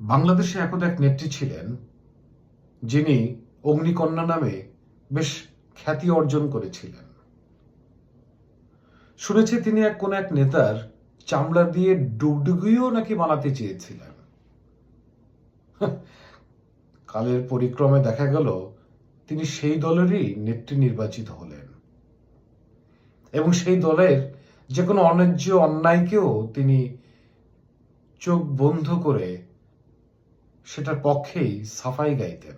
বাংলাদেশে একদা এক নেত্রী ছিলেন, যিনি অগ্নিকন্যা নামে বেশ খ্যাতি অর্জন করেছিলেন। শুনেছি তিনি এক কোন এক নেতার চামড়া দিয়ে ডুগডুগিও নাকি বানাতে চেয়েছিলেন। কালের পরিক্রমে দেখা গেল তিনি সেই দলেরই নেত্রী নির্বাচিত হলেন। এবং সেই দলের যে কোনো অন্যায্য অন্যায়কেও তিনি চোখ বন্ধ করে সেটার পক্ষেই সাফাই গাইতেন।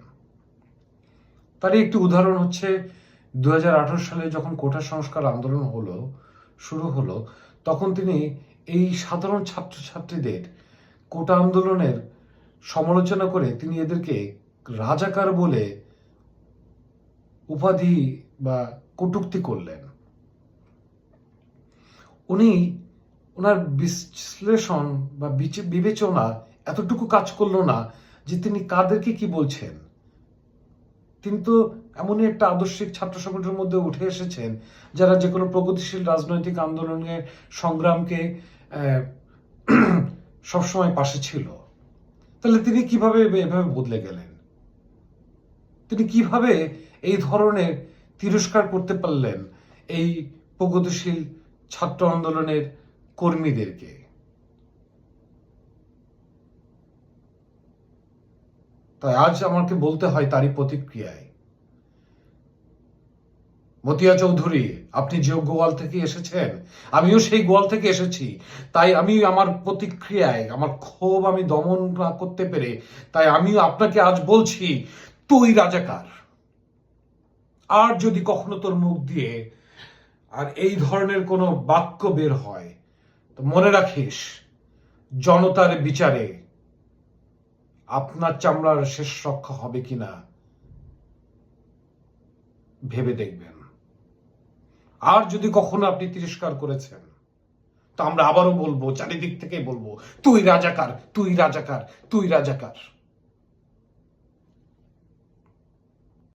তারই একটি উদাহরণ হচ্ছে দু সালে যখন কোটা সংস্কার আন্দোলন হলো, শুরু হলো, তখন তিনি এই সাধারণ ছাত্রছাত্রীদের কোটা আন্দোলনের সমালোচনা করে তিনি এদেরকে রাজাকার বলে উপাধি বা কটূক্তি করলেন। উনি ওনার বিশ্লেষণ বা বিচ- বিবেচনা এতটুকু কাজ করল না যে তিনি কাদেরকে কি বলছেন? তিনি তো এমনই একটা আদর্শিক ছাত্র সংগঠনের মধ্যে উঠে এসেছেন, যারা যে কোনো প্রগতিশীল রাজনৈতিক আন্দোলনের সংগ্রামকে সবসময় পাশে ছিল। তাহলে তিনি কীভাবে এভাবে বদলে গেলেন? তিনি কীভাবে এই ধরনের তিরস্কার করতে পারলেন এই প্রগতিশীল ছাত্র আন্দোলনের কর্মীদেরকে? তাই আজ আমাকে বলতে হয় তারই প্রতিক্রিয়ায়। মতিয়া চৌধুরী, আপনি যে গোয়াল থেকে এসেছেন, আমিও সেই গোয়াল থেকে এসেছি। তাই আমি আমার প্রতিক্রিয়ায়, আমার ক্ষোভ আমি দমন না করতে পেরে, তাই আমিও আপনাকে আজ বলছি, তুই রাজাকার। আর যদি কখনো তোর মুখ দিয়ে আর এই ধরনের কোনো বাক্য বের হয়, তো মনে রাখিস, জনতার বিচারে আপনার চামড়ার শেষ রক্ষা হবে কিনা ভেবে দেখবেন। আর যদি কখনো আপনি তিরস্কার করেছেন, তো আমরা আবারও বলব, চারিদিক থেকে বলব, তুই রাজাকার তুই রাজাকার তুই রাজাকার।